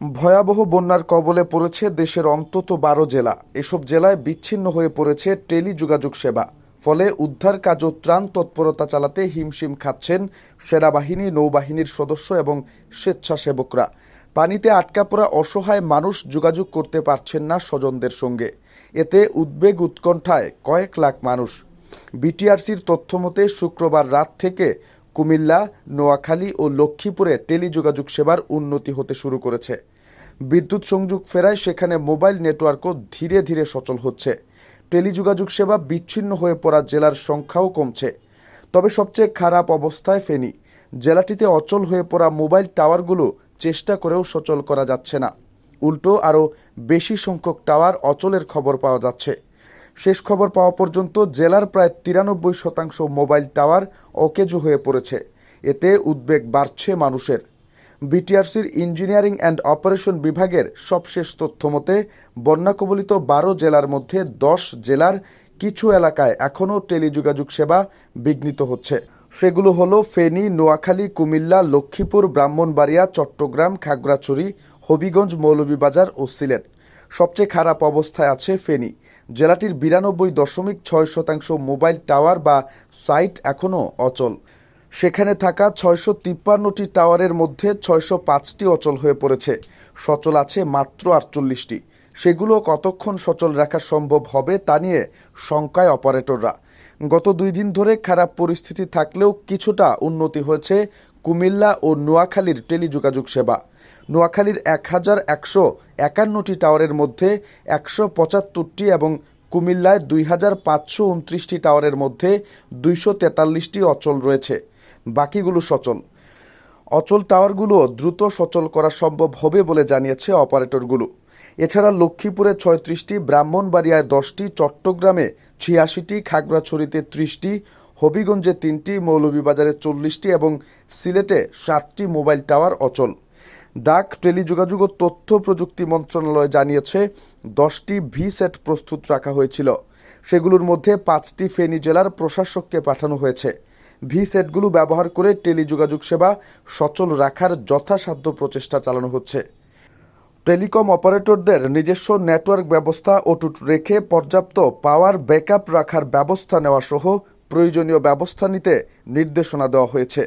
ভয়াবহ বন্যার কবলে পড়েছে দেশের অন্তত বারো জেলা। এসব জেলায় বিচ্ছিন্ন হয়ে পড়েছে টেলি যোগাযোগ সেবা। ফলে উদ্ধার কাজ ও ত্রাণ তৎপরতা চালাতে হিমশিম খাচ্ছেন সেনাবাহিনী, নৌবাহিনীর সদস্য এবং স্বেচ্ছাসেবকরা। পানিতে আটকা পড়া অসহায় মানুষ যোগাযোগ করতে পারছেন না স্বজনদের সঙ্গে। এতে উদ্বেগ উৎকণ্ঠায় কয়েক লাখ মানুষ। বিটিআরসির তথ্যমতে, শুক্রবার রাত থেকে কুমিল্লা, নোয়াখালী ও লক্ষ্মীপুরে টেলিযোগাযোগ সেবার উন্নতি হতে শুরু করেছে। বিদ্যুৎ সংযোগ ফেরায় সেখানে মোবাইল নেটওয়ার্কও ধীরে ধীরে সচল হচ্ছে। টেলিযোগাযোগ সেবা বিচ্ছিন্ন হয়ে পড়া জেলার সংখ্যাও কমছে। তবে সবচেয়ে খারাপ অবস্থায় ফেনী। জেলাটিতে অচল হয়ে পড়া মোবাইল টাওয়ারগুলো চেষ্টা করেও সচল করা যাচ্ছে না। উল্টো আরও বেশি সংখ্যক টাওয়ার অচলের খবর পাওয়া যাচ্ছে। শেষ খবর পাওয়া পর্যন্ত জেলার প্রায় তিরানব্বই শতাংশ মোবাইল টাওয়ার অকেজো হয়ে পড়েছে। এতে উদ্বেগ বাড়ছে মানুষের। বিটিআরসির ইঞ্জিনিয়ারিং অ্যান্ড অপারেশন বিভাগের সবশেষ তথ্য মতে বন্যাকবলিত বারো জেলার মধ্যে দশ জেলার কিছু এলাকায় এখনও টেলিযোগাযোগ সেবা বিঘ্নিত হচ্ছে। সেগুলো হলো ফেনী, নোয়াখালী, কুমিল্লা, লক্ষ্মীপুর, ব্রাহ্মণবাড়িয়া, চট্টগ্রাম, খাগড়াছড়ি, হবিগঞ্জ, মৌলভীবাজার ও সিলেট। সবচেয়ে খারাপ অবস্থায় আছে ফেনী। জেলাটির বিরানব্বই দশমিক ছয় শতাংশ মোবাইল টাওয়ার বা সাইট এখনও অচল। সেখানে থাকা ছয়শো তিপ্পান্নটি টাওয়ারের মধ্যে ছয়শো পাঁচটি অচল হয়ে পড়েছে। সচল আছে মাত্র আটচল্লিশটি। সেগুলো কতক্ষণ সচল রাখা সম্ভব হবে তা নিয়ে শঙ্কায় অপারেটররা। গত দুই দিন ধরে খারাপ পরিস্থিতি থাকলেও কিছুটা উন্নতি হয়েছে কুমিল্লা ও নোয়াখালীর টেলিযোগাযোগ সেবা। নোয়াখালীর এক হাজার একশো একান্নটি টাওয়ারের মধ্যে একশো পঁচাত্তরটি এবং কুমিল্লায় দুই হাজার পাঁচশো উনত্রিশটি টাওয়ারের মধ্যে দুইশো তেতাল্লিশটি অচল রয়েছে। বাকিগুলো সচল। অচল টাওয়ারগুলো দ্রুত সচল করা সম্ভব হবে বলে জানিয়েছে অপারেটরগুলো। এছাড়া লক্ষ্মীপুরে ছয়ত্রিশটি, ব্রাহ্মণবাড়িয়ায় দশটি, চট্টগ্রামে ছিয়াশিটি, খাগড়াছড়িতে ত্রিশটি, হবিগঞ্জে তিনটি, মৌলভীবাজারে চল্লিশটি এবং সিলেটে সাতটি মোবাইল টাওয়ার অচল। ডাক, টেলিযোগাযোগ ও তথ্য প্রযুক্তি মন্ত্রণালয় জানিয়েছে দশটি ভি সেট প্রস্তুত রাখা হয়েছিল। সেগুলোর মধ্যে পাঁচটি ফেনী জেলার প্রশাসককে পাঠানো হয়েছে। ভি সেটগুলো ব্যবহার করে টেলিযোগাযোগ সেবা সচল রাখার যথাসাধ্য প্রচেষ্টা চালানো হচ্ছে। টেলিকম অপারেটরদের নিজস্ব নেটওয়ার্ক ব্যবস্থা অটুট রেখে পর্যাপ্ত পাওয়ার ব্যাকআপ রাখার ব্যবস্থা নেওয়া সহ প্রয়োজনীয় ব্যবস্থা নিতে নির্দেশনা দেওয়া হয়েছে।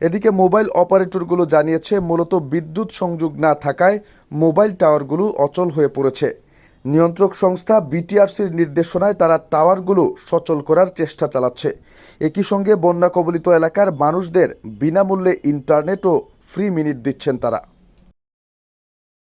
এদিকে মোবাইল অপারেটরগুলো জানিয়েছে, মূলত বিদ্যুৎ সংযোগ না থাকায় মোবাইল টাওয়ারগুলো অচল হয়ে পড়েছে। নিয়ন্ত্রক সংস্থা বিটিআরসির নির্দেশনায় তারা টাওয়ারগুলো সচল করার চেষ্টা চালাচ্ছে। একই সঙ্গে বন্যা কবলিত এলাকার মানুষদের বিনামূল্যে ইন্টারনেটও ফ্রি মিনিট দিচ্ছেন তারা।